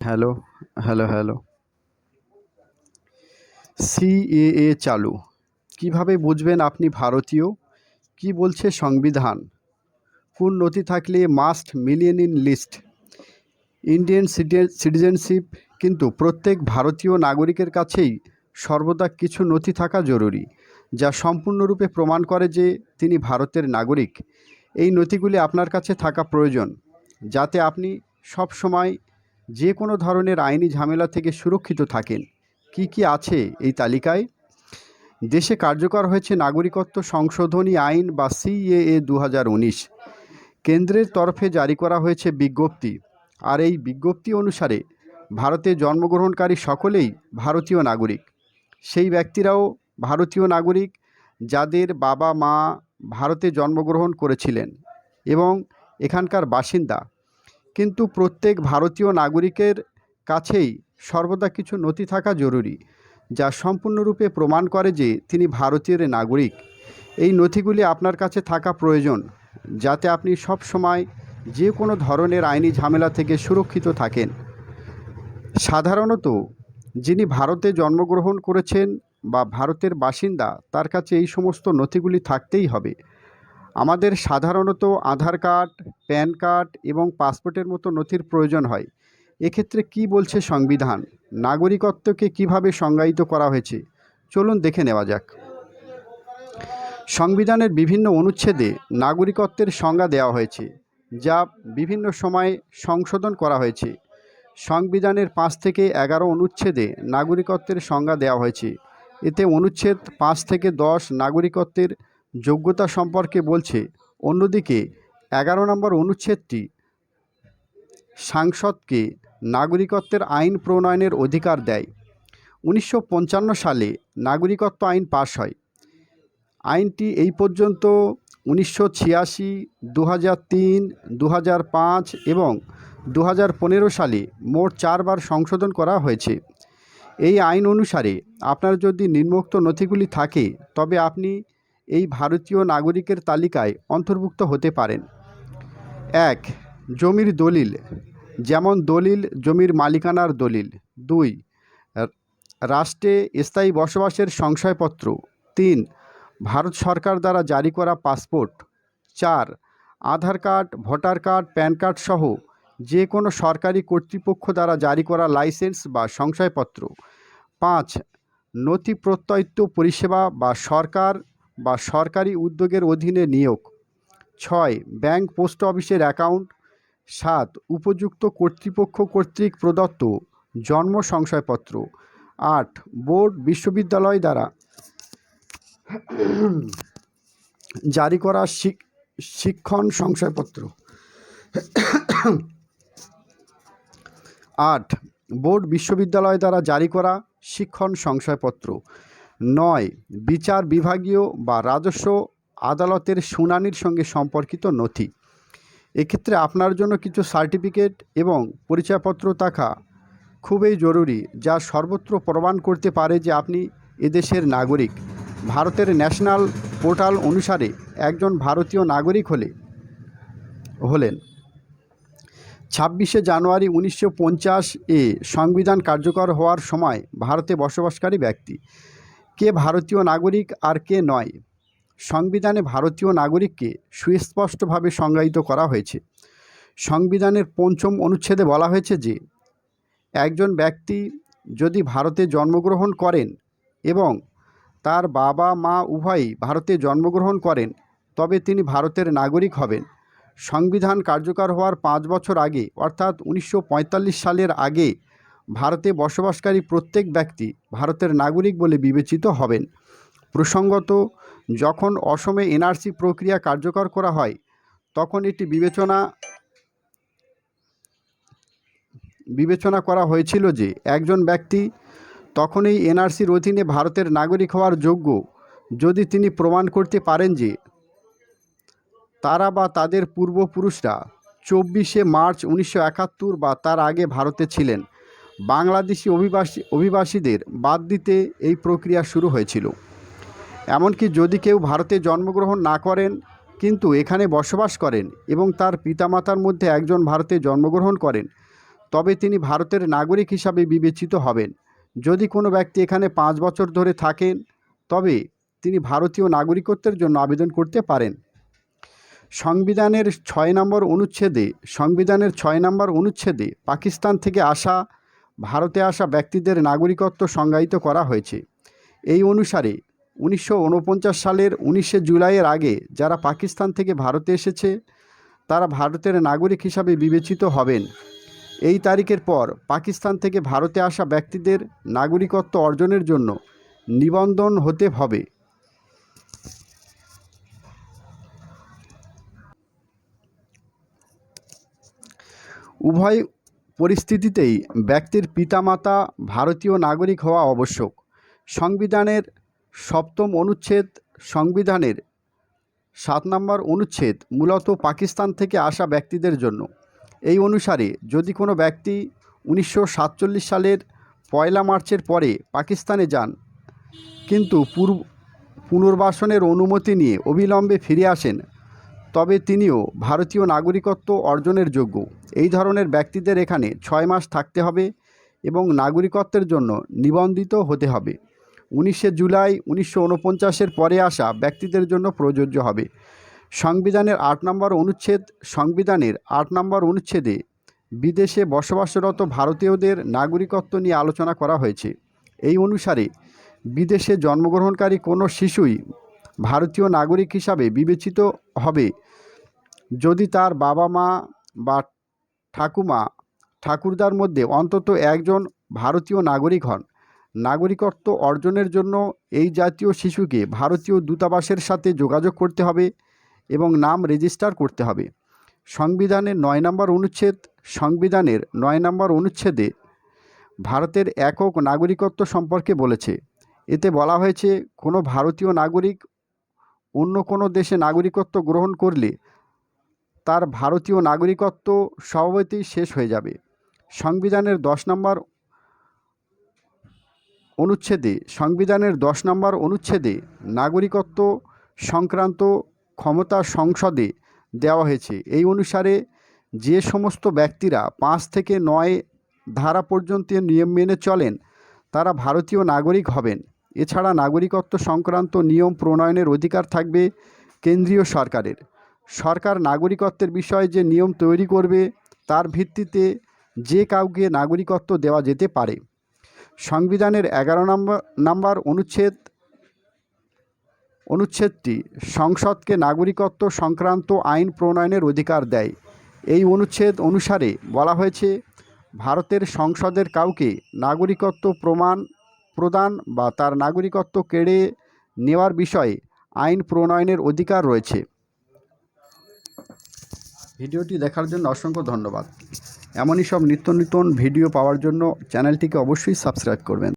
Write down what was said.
Hello hello hello CAA চালু। কীভাবে বুঝবেন আপনি ভারতীয়? কি বলছে সংবিধান? কোন নথি থাকলে must million in list Indian citizenship কিন্তু প্রত্যেক ভারতীয় নাগরিকের কাছেই সর্বদা কিছু নথি থাকা জরুরি, যা সম্পূর্ণরূপে প্রমাণ করে যে তিনি ভারতের নাগরিক। এই নথিগুলি আপনার কাছে থাকা প্রয়োজন, যাতে আপনি সব সময় যে কোনো ধরনের আইনি ঝামেলা থেকে সুরক্ষিত থাকেন। কি কি আছে এই তালিকায়? দেশে কার্যকর হয়েছে নাগরিকত্ব সংশোধনী আইন বা সিএএ দু হাজার উনিশ। কেন্দ্রের তরফে জারি করা হয়েছে বিজ্ঞপ্তি। আর এই বিজ্ঞপ্তি অনুসারে ভারতে জন্মগ্রহণকারী সকলেই ভারতীয় নাগরিক। সেই ব্যক্তিরাও ভারতীয় নাগরিক যাদের বাবা মা ভারতে জন্মগ্রহণ করেছিলেন এবং এখানকার বাসিন্দা কিন্তু প্রত্যেক ভারতীয় নাগরিকের কাছেই সর্বদা কিছু নথি থাকা জরুরি, যা সম্পূর্ণরূপে প্রমাণ করে যে তিনি ভারতীয় নাগরিক। এই নথিগুলি আপনার কাছে থাকা প্রয়োজন, যাতে আপনি সব সময় যে কোনো ধরনের আইনি ঝামেলা থেকে সুরক্ষিত থাকেন। সাধারণত, যিনি ভারতে জন্মগ্রহণ করেছেন বা ভারতের বাসিন্দা, তার কাছে এই সমস্ত নথিগুলি থাকতেই হবে। আমাদের সাধারণত আধার কার্ড, প্যান কার্ড এবং পাসপোর্টের মতো নথির প্রয়োজন হয়। এক্ষেত্রে কি বলছে সংবিধান? নাগরিকত্বকে কীভাবে সংজ্ঞায়িত করা হয়েছে? চলুন দেখে নেওয়া যাক। সংবিধানের বিভিন্ন অনুচ্ছেদে নাগরিকত্বের সংজ্ঞা দেওয়া হয়েছে, যা বিভিন্ন সময়ে সংশোধন করা হয়েছে। সংবিধানের পাঁচ থেকে এগারো অনুচ্ছেদে নাগরিকত্বের সংজ্ঞা দেওয়া হয়েছে। এতে অনুচ্ছেদ পাঁচ থেকে দশ নাগরিকত্বের যোগ্যতা সম্পর্কে বলছে, অন্যদিকে এগারো নম্বর অনুচ্ছেদটি সাংসদকে নাগরিকত্বের আইন প্রণয়নের অধিকার দেয়। উনিশশো পঞ্চান্ন সালে নাগরিকত্ব আইন পাশ হয়। আইনটি এই পর্যন্ত উনিশশো ছিয়াশি দু হাজার তিন দু হাজার পাঁচ এবং দু হাজার পনেরো সালে মোট চারবার সংশোধন করা হয়েছে। এই আইন অনুসারে আপনার যদি নিম্নোক্ত নথিগুলি থাকে, তবে আপনি এই ভারতীয় নাগরিকের তালিকায় অন্তর্ভুক্ত হতে পারেন। এক, জমির দলিল, যেমন দলিল জমির মালিকানার দলিল। দুই, রাষ্ট্রে স্থায়ী বসবাসের সংশয়পত্র। তিন, ভারত সরকার দ্বারা জারি করা পাসপোর্ট। চার, Aadhaar card, voter card, PAN card সহ যে কোনো সরকারি কর্তৃপক্ষ দ্বারা জারি করা লাইসেন্স বা সংশয়পত্র। পাঁচ নথি প্রত্যয়িত পরিষেবা বা সরকার বা সরকারি উদ্যোগের অধীনে নিয়োগ। ছয়, ব্যাংক পোস্ট অফিসের অ্যাকাউন্ট। সাত, উপযুক্ত কর্তৃপক্ষ কর্তৃক প্রদত্ত জন্ম সংশয়পত্র আট, বোর্ড বিশ্ববিদ্যালয় দ্বারা জারি করা শিক্ষণ সংশয়পত্র আট, বোর্ড বিশ্ববিদ্যালয় দ্বারা জারি করা শিক্ষণ সংশয়পত্র নয়, বিচার বিভাগীয় বা রাজস্ব আদালতের শুনানির সঙ্গে সম্পর্কিত নথি। এক্ষেত্রে আপনার জন্য কিছু সার্টিফিকেট এবং পরিচয়পত্র থাকা খুবই জরুরি, যা সর্বত্র প্রমাণ করতে পারে যে আপনি এদেশের নাগরিক। ভারতের ন্যাশনাল পোর্টাল অনুসারে একজন ভারতীয় নাগরিক হলে, হলেন। ছাব্বিশে জানুয়ারি উনিশশো পঞ্চাশ এ সংবিধান কার্যকর হওয়ার সময় ভারতে বসবাসকারী ব্যক্তি। কে ভারতীয় নাগরিক আর কে নয়। সংবিধানে ভারতীয় নাগরিককে সুস্পষ্টভাবে সংজ্ঞায়িত করা হয়েছে। সংবিধানের পঞ্চম অনুচ্ছেদে বলা হয়েছে যে, একজন ব্যক্তি যদি ভারতে জন্মগ্রহণ করেন এবং তার বাবা, মা উভয়ই ভারতে জন্মগ্রহণ করেন, তবে তিনি ভারতের নাগরিক হবেন। সংবিধান কার্যকর হওয়ার পাঁচ বছর আগে, অর্থাৎ উনিশশো পঁয়তাল্লিশ সালের আগে ভারতে বসবাসকারী প্রত্যেক ব্যক্তি ভারতের নাগরিক বলে বিবেচিত হবেন। প্রসঙ্গত, যখন অসমে এনআরসি প্রক্রিয়া কার্যকর করা হয়, তখন এটি বিবেচনা বিবেচনা করা হয়েছিল যে একজন ব্যক্তি তখনই এনআরসির অধীনে ভারতের নাগরিক হওয়ার যোগ্য। যদি তিনি প্রমাণ করতে পারেন যে তারা বা তাদের পূর্বপুরুষরা চব্বিশে মার্চ উনিশশো একাত্তর বা তার আগে ভারতে ছিলেন বাংলাদেশি অভিবাসী, অভিবাসীদের বাদ দিতে এই প্রক্রিয়া শুরু হয়েছিল। এমনকি যদি কেউ ভারতে জন্মগ্রহণ না করেন, কিন্তু এখানে বসবাস করেন এবং তার পিতামাতার মধ্যে একজন ভারতে জন্মগ্রহণ করেন, তবে তিনি ভারতের নাগরিক হিসাবে বিবেচিত হবেন। যদি কোনো ব্যক্তি এখানে পাঁচ বছর ধরে থাকেন, তবে তিনি ভারতীয় নাগরিকত্বের জন্য আবেদন করতে পারেন। সংবিধানের ছয় নম্বর অনুচ্ছেদে, সংবিধানের ছয় নম্বর অনুচ্ছেদে পাকিস্তান থেকে আসা ভারতে আসা ব্যক্তিদের নাগরিকত্ব সংজ্ঞায়িত করা হয়েছে। এই অনুসারে উনিশশো উনপঞ্চাশ সালের উনিশে জুলাইয়ের আগে যারা পাকিস্তান থেকে ভারতে এসেছে, তারা ভারতের নাগরিক হিসাবে বিবেচিত হবেন। এই তারিখের পর পাকিস্তান থেকে ভারতে আসা ব্যক্তিদের নাগরিকত্ব অর্জনের জন্য নিবন্ধন হতে হবে। উভয় পরিস্থিতিতেই ব্যক্তির পিতামাতা ভারতীয় নাগরিক হওয়া আবশ্যক। সংবিধানের সপ্তম অনুচ্ছেদ সংবিধানের সাত নম্বর অনুচ্ছেদ মূলত পাকিস্তান থেকে আসা ব্যক্তিদের জন্য। এই অনুসারে যদি কোনো ব্যক্তি উনিশশো সাতচল্লিশ সালের পয়লা মার্চের পরে পাকিস্তানে যান, কিন্তু পূর্ব পুনর্বাসনের অনুমতি নিয়ে অবিলম্বে ফিরে আসেন তবে তিনিও ভারতীয় নাগরিকত্ব অর্জনের যোগ্য। এই ধরনের ব্যক্তিদের এখানে ছয় মাস থাকতে হবে এবং নাগরিকত্বের জন্য নিবন্ধিত হতে হবে। উনিশে জুলাই উনিশশো উনপঞ্চাশের পরে আসা ব্যক্তিদের জন্য প্রযোজ্য হবে। সংবিধানের আট নম্বর অনুচ্ছেদ, সংবিধানের আট নম্বর অনুচ্ছেদে বিদেশে বসবাসরত ভারতীয়দের নাগরিকত্ব নিয়ে আলোচনা করা হয়েছে। এই অনুসারে বিদেশে জন্মগ্রহণকারী কোনো শিশুই ভারতীয় নাগরিক হিসাবে বিবেচিত হবে। যদি তার বাবা মা বা ঠাকুমা ঠাকুরদার মধ্যে অন্তত একজন ভারতীয় নাগরিক হন, নাগরিকত্ব অর্জনের জন্য এই জাতীয় শিশুকে ভারতীয় দূতাবাসের সাথে যোগাযোগ করতে হবে এবং নাম রেজিস্টার করতে হবে। সংবিধানের নয় নম্বর অনুচ্ছেদ, সংবিধানের নয় নম্বর অনুচ্ছেদে ভারতের একক নাগরিকত্ব সম্পর্কে বলেছে। এতে বলা হয়েছে, কোনো ভারতীয় নাগরিক অন্য কোনো দেশে নাগরিকত্ব গ্রহণ করলে তার ভারতীয় নাগরিকত্ব স্বভাবতই শেষ হয়ে যাবে। সংবিধানের দশ নম্বর অনুচ্ছেদে, সংবিধানের দশ নম্বর অনুচ্ছেদে নাগরিকত্ব সংক্রান্ত ক্ষমতা সংসদে দেওয়া হয়েছে। এই অনুসারে যে সমস্ত ব্যক্তিরা পাঁচ থেকে নয় ধারা পর্যন্ত নিয়ম মেনে চলেন, তারা ভারতীয় নাগরিক হবেন। এছাড়া নাগরিকত্ব সংক্রান্ত নিয়ম প্রণয়নের অধিকার থাকবে কেন্দ্রীয় সরকারের। সরকার নাগরিকত্বের বিষয়ে যে নিয়ম তৈরি করবে, তার ভিত্তিতে যে কাউকে নাগরিকত্ব দেওয়া যেতে পারে। সংবিধানের এগারো নম্বর নাম্বার অনুচ্ছেদ, অনুচ্ছেদটি সংসদকে নাগরিকত্ব সংক্রান্ত আইন প্রণয়নের অধিকার দেয়। এই অনুচ্ছেদ অনুসারে বলা হয়েছে, ভারতের সংসদের কাউকে নাগরিকত্ব প্রমাণ প্রদান বা তার নাগরিকত্ব কেড়ে নেওয়ার বিষয়ে আইন প্রণয়নের অধিকার রয়েছে। ভিডিওটি দেখার জন্য অসংখ্য ধন্যবাদ। এমনই সব নিত্য নতুন ভিডিও পাওয়ার জন্য চ্যানেলটিকে অবশ্যই সাবস্ক্রাইব করবেন।